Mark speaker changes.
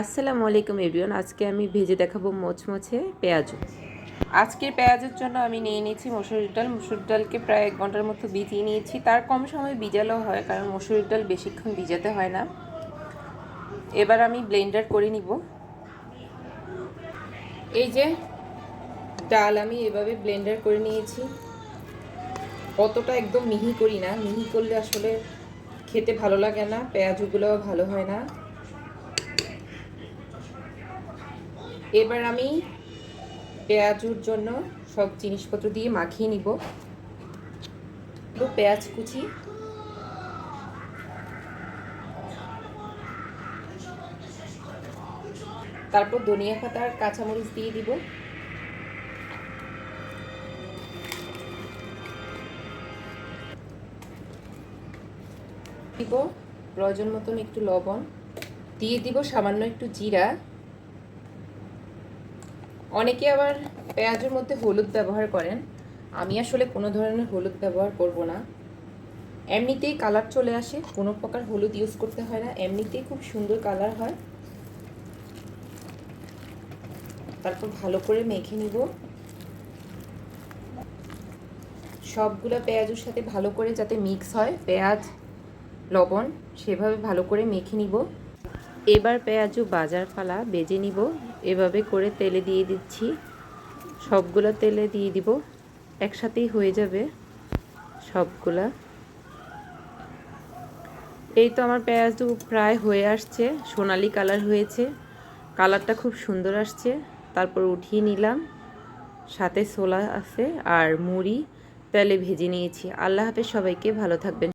Speaker 1: আসসালামু আলাইকুম এভরিওয়ান, আজকে আমি ভেজে দেখাবো মোচমোচে পেঁয়াজ। আজকের পেঁয়াজের জন্য আমি নিয়ে নিয়েছি মসুরির ডাল। মসুর ডালকে প্রায় এক ঘণ্টার মতো ভিজিয়ে নিয়েছি। তার কম সময় ভিজালেও হয়, কারণ মসুরির ডাল বেশিক্ষণ ভিজাতে হয় না। এবার আমি ব্লেন্ডার করে নিব। এই যে ডাল আমি এভাবে ব্লেন্ডার করে নিয়েছি। অতটা একদম মিহি করি না। মিহি করলে আসলে খেতে ভালো লাগে না, পেঁয়াজগুলোও ভালো হয় না। এবার আমি পেঁয়াজুর জন্য সব জিনিসপত্র দিয়ে মাখিয়ে নিব। পেঁয়াজ কুচি। তারপর ধনিয়া পাতা আর কাঁচামরিচ দিয়ে দিব। দিব প্রয়োজন মতন একটু লবণ। দিয়ে দিব সামান্য একটু জিরা। অনেকে আবার পেঁয়াজের মধ্যে হলুদ ব্যবহার করেন। আমি আসলে কোনো ধরনের হলুদ ব্যবহার করব না। এমনিতেই কালার চলে আসে, কোনো প্রকার হলুদ ইউজ করতে হয় না। এমনিতেই খুব সুন্দর কালার হয়। তারপর ভালো করে মেখে নিব। সবগুলো পেঁয়াজের সাথে ভালো করে যাতে মিক্স হয়, পেঁয়াজ, লবণ, সেভাবে ভালো করে মেখে নিব। এবার পেঁয়াজু বাজার ফালা, বেজে নিব। এভাবে করে তেলে দিয়ে দিচ্ছি। সবগুলো তেলে দিয়ে দিব। একসাথেই হয়ে যাবে সবগুলা। এই তো আমার পেঁয়াজু প্রায় হয়ে আসছে, সোনালি কালার হয়েছে। কালারটা খুব সুন্দর আসছে। তারপর উঠিয়ে নিলাম। সাথে ছোলা আছে আর মুড়ি। তেলে ভেজে নিয়েছি। আল্লাহ হাফেজ, সবাইকে ভালো থাকবেন।